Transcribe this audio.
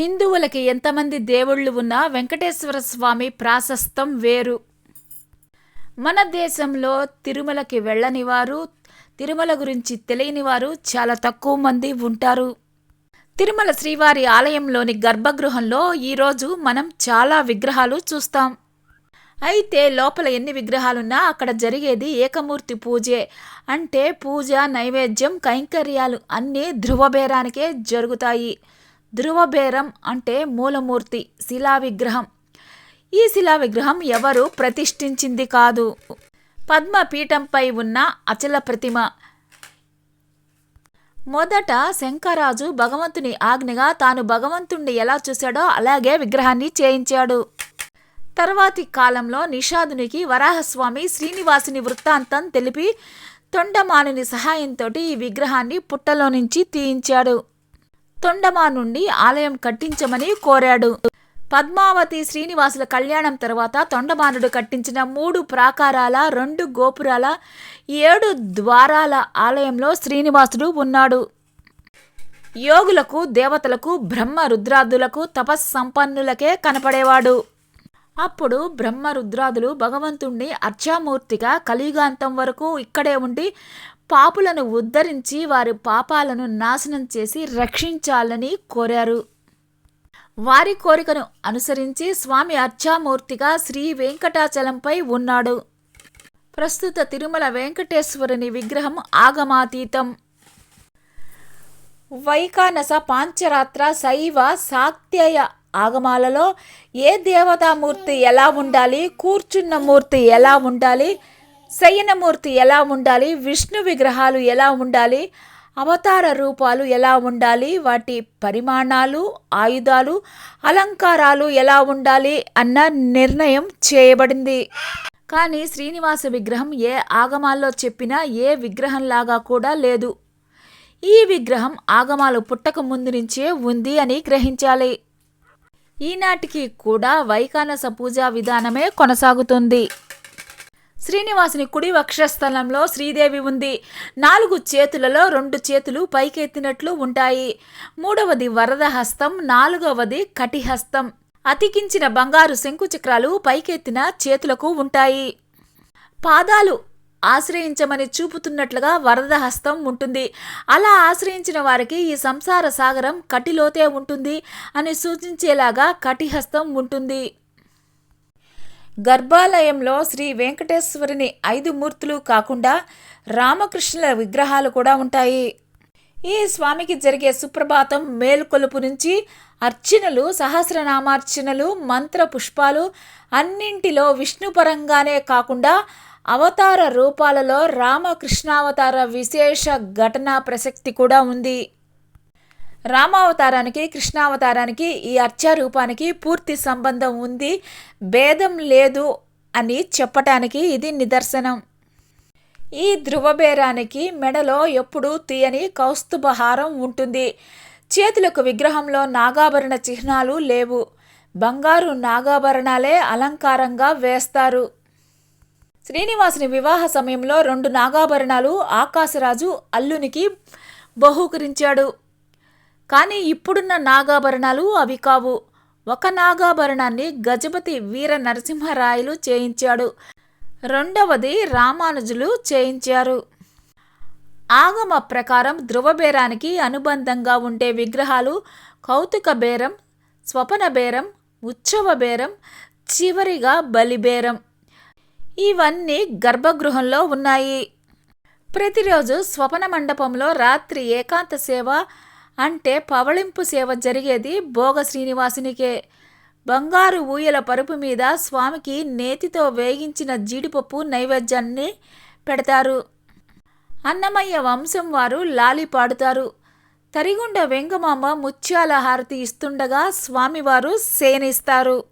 హిందువులకి ఎంతమంది దేవుళ్ళు ఉన్నా వెంకటేశ్వర స్వామి ప్రాశస్తం వేరు. మన దేశంలో తిరుమలకి వెళ్ళని వారు తిరుమల గురించి తెలియని వారు చాలా తక్కువ మంది ఉంటారు. తిరుమల శ్రీవారి ఆలయంలోని గర్భగృహంలో ఈరోజు మనం చాలా విగ్రహాలు చూస్తాం. అయితే లోపల ఎన్ని విగ్రహాలున్నా అక్కడ జరిగేది ఏకమూర్తి పూజే. అంటే పూజ నైవేద్యం కైంకర్యాలు అన్నీ ధ్రువబేరానికే జరుగుతాయి. ధృవబేరం అంటే మూలమూర్తి శిలా విగ్రహం ఈ శిలా విగ్రహం ఎవరు ప్రతిష్ఠించింది కాదు. పద్మపీఠంపై ఉన్న అచల ప్రతిమ. మొదట శంకరాజు భగవంతుని ఆజ్ఞగా తాను భగవంతుణ్ణి ఎలా చూశాడో అలాగే విగ్రహాన్ని చేయించాడు. తర్వాతి కాలంలో నిషాదునికి వరాహస్వామి శ్రీనివాసుని వృత్తాంతం తెలిపి తొండమానుని సహాయంతో ఈ విగ్రహాన్ని పుట్టలో నుంచి తీయించాడు. తొండమా నుండి ఆలయం కట్టించమని కోరాడు. పద్మావతి శ్రీనివాసుల కళ్యాణం తర్వాత తొండమానుడు కట్టించిన మూడు ప్రాకారాల రెండు గోపురాల ఏడు ద్వారాల ఆలయంలో శ్రీనివాసుడు ఉన్నాడు. యోగులకు దేవతలకు బ్రహ్మ రుద్రాదులకు తపస్సంపన్నులకే కనపడేవాడు. అప్పుడు బ్రహ్మ రుద్రాదులు భగవంతుణ్ణి అర్చామూర్తిగా కలియుగాంతం వరకు ఇక్కడే ఉండి పాపులను ఉద్ధరించి వారి పాపాలను నాశనం చేసి రక్షించాలని కోరారు. వారి కోరికను అనుసరించి స్వామి అర్చామూర్తిగా శ్రీ వెంకటాచలంపై ఉన్నాడు. ప్రస్తుత తిరుమల వెంకటేశ్వరుని విగ్రహం ఆగమాతీతం. వైకానస పాంచరాత్ర శైవ శాక్తేయ ఆగమాలలో ఏ దేవతామూర్తి ఎలా ఉండాలి కూర్చున్న మూర్తి ఎలా ఉండాలి శయనమూర్తి ఎలా ఉండాలి విష్ణు విగ్రహాలు ఎలా ఉండాలి అవతార రూపాలు ఎలా ఉండాలి వాటి పరిమాణాలు ఆయుధాలు అలంకారాలు ఎలా ఉండాలి అన్న నిర్ణయం చేయబడింది. కానీ శ్రీనివాస విగ్రహం ఏ ఆగమాల్లో చెప్పినా ఏ విగ్రహంలాగా కూడా లేదు. ఈ విగ్రహం ఆగమాలు పుట్టక ముందు నుంచే ఉంది అని గ్రహించాలి. ఈనాటికి కూడా వైకానస పూజా విధానమే కొనసాగుతుంది. శ్రీనివాసుని కుడి వక్షస్థలంలో శ్రీదేవి ఉంది. నాలుగు చేతులలో రెండు చేతులు పైకెత్తినట్లు ఉంటాయి. మూడవది వరద హస్తం నాలుగవది కటిహస్తం. అతికించిన బంగారు శంకుచక్రాలు పైకెత్తిన చేతులకు ఉంటాయి. పాదాలు ఆశ్రయించమని చూపుతున్నట్లుగా వరద హస్తం ఉంటుంది. అలా ఆశ్రయించిన వారికి ఈ సంసార సాగరం కటిలోతే ఉంటుంది అని సూచించేలాగా కటిహస్తం ఉంటుంది. గర్భాలయంలో శ్రీ వెంకటేశ్వరుని ఐదు మూర్తులు కాకుండా రామకృష్ణుల విగ్రహాలు కూడా ఉంటాయి. ఈ స్వామికి జరిగే సుప్రభాతం మేలుకొలుపు నుంచి అర్చనలు సహస్రనామార్చనలు మంత్ర పుష్పాలు అన్నింటిలో విష్ణుపరంగానే కాకుండా అవతార రూపాలలో రామకృష్ణావతార విశేష ఘటనా ప్రసక్తి కూడా ఉంది. రామావతారానికి కృష్ణావతారానికి ఈ అర్చారూపానికి పూర్తి సంబంధం ఉంది. భేదం లేదు అని చెప్పటానికి ఇది నిదర్శనం. ఈ ధ్రువబేరానికి మెడలో ఎప్పుడూ తీయని కౌస్తుభహారం ఉంటుంది. చేతులకు విగ్రహంలో నాగాభరణ చిహ్నాలు లేవు. బంగారు నాగాభరణాలే అలంకారంగా వేస్తారు. శ్రీనివాసుని వివాహ సమయంలో రెండు నాగాభరణాలు ఆకాశరాజు అల్లునికి బహూకరించాడు. కానీ ఇప్పుడున్న నాగాభరణాలు అవి కావు. ఒక నాగాభరణాన్ని గజపతి వీర నరసింహరాయలు చేయించాడు. రెండవది రామానుజులు చేయించారు. ఆగమ ప్రకారం ధ్రువబేరానికి అనుబంధంగా ఉండే విగ్రహాలు కౌతుక బేరం స్వపన బేరం ఉత్సవ బేరం చివరిగా బలిబేరం. ఇవన్నీ గర్భగృహంలో ఉన్నాయి. ప్రతిరోజు స్వపన మండపంలో రాత్రి ఏకాంత సేవ అంటే పవళింపు సేవ జరిగేది భోగ శ్రీనివాసునికే. బంగారు ఊయల పరుపు మీద స్వామికి నేతితో వేగించిన జీడిపప్పు నైవేద్యాన్ని పెడతారు. అన్నమయ్య వంశం వారు లాలి పాడుతారు. తరిగుండ వెంగమామ ముత్యాల హారతి ఇస్తుండగా స్వామివారు సేనిస్తారు